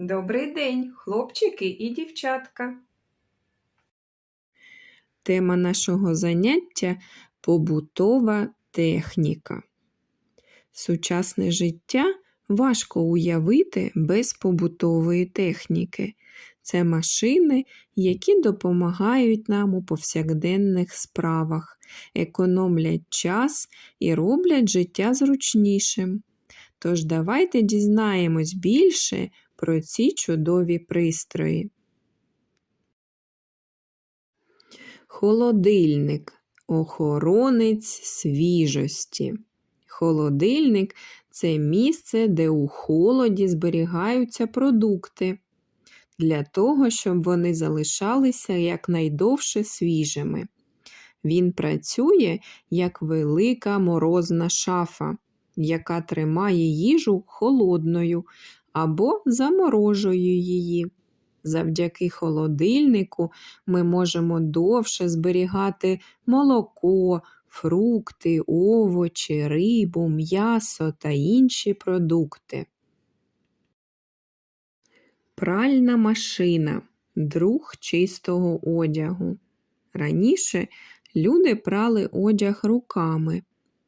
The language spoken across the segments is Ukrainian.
Добрий день, хлопчики і дівчатка. Тема нашого заняття побутова техніка. Сучасне життя важко уявити без побутової техніки. Це машини, які допомагають нам у повсякденних справах, економлять час і роблять життя зручнішим. Тож давайте дізнаємось більше про ці чудові пристрої. Холодильник охоронець свіжості. Холодильник це місце, де у холоді зберігаються продукти, для того, щоб вони залишалися якнайдовше свіжими. Він працює як велика морозна шафа, яка тримає їжу холодною або заморожує її. Завдяки холодильнику ми можемо довше зберігати молоко, фрукти, овочі, рибу, м'ясо та інші продукти. Пральна машина друг чистого одягу. Раніше люди прали одяг руками,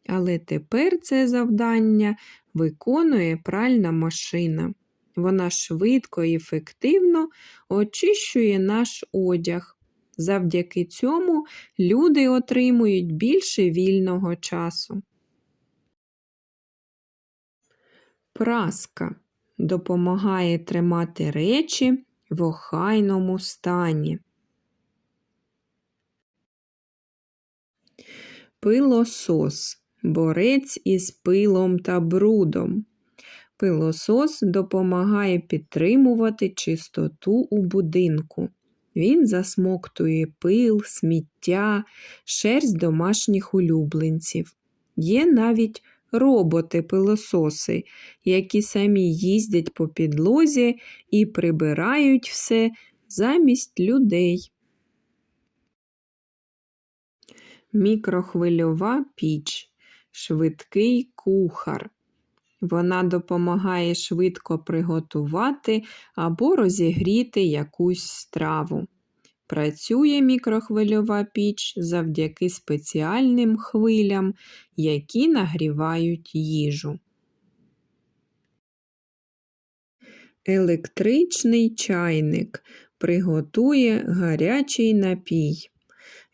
але тепер це завдання виконує пральна машина. Вона швидко і ефективно очищує наш одяг. Завдяки цьому люди отримують більше вільного часу. Праска допомагає тримати речі в охайному стані. Пилосос борець із пилом та брудом. Пилосос допомагає підтримувати чистоту у будинку. Він засмоктує пил, сміття, шерсть домашніх улюбленців. Є навіть роботи-пилососи, які самі їздять по підлозі і прибирають все замість людей. Мікрохвильова піч швидкий кухар. Вона допомагає швидко приготувати або розігріти якусь страву. Працює мікрохвильова піч завдяки спеціальним хвилям, які нагрівають їжу. Електричний чайник приготує гарячий напій.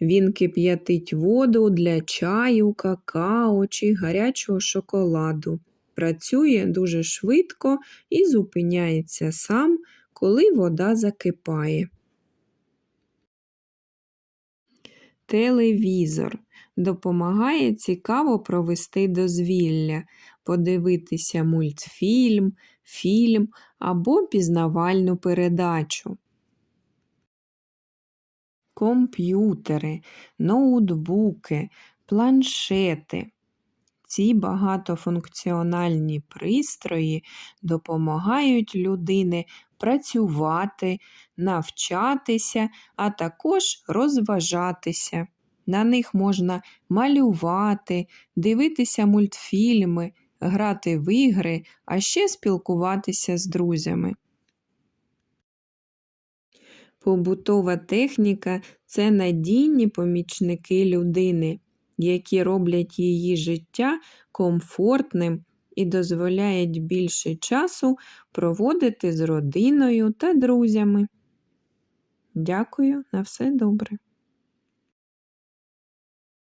Він кип'ятить воду для чаю, какао чи гарячого шоколаду. Працює дуже швидко і зупиняється сам, коли вода закипає. Телевізор допомагає цікаво провести дозвілля, подивитися мультфільм, фільм або пізнавальну передачу комп'ютери, ноутбуки, планшети. Ці багатофункціональні пристрої допомагають людині працювати, навчатися, а також розважатися. На них можна малювати, дивитися мультфільми, грати в ігри, а ще спілкуватися з друзями. Побутова техніка це надійні помічники людини, які роблять її життя комфортним і дозволяють більше часу проводити з родиною та друзями. Дякую на все добре.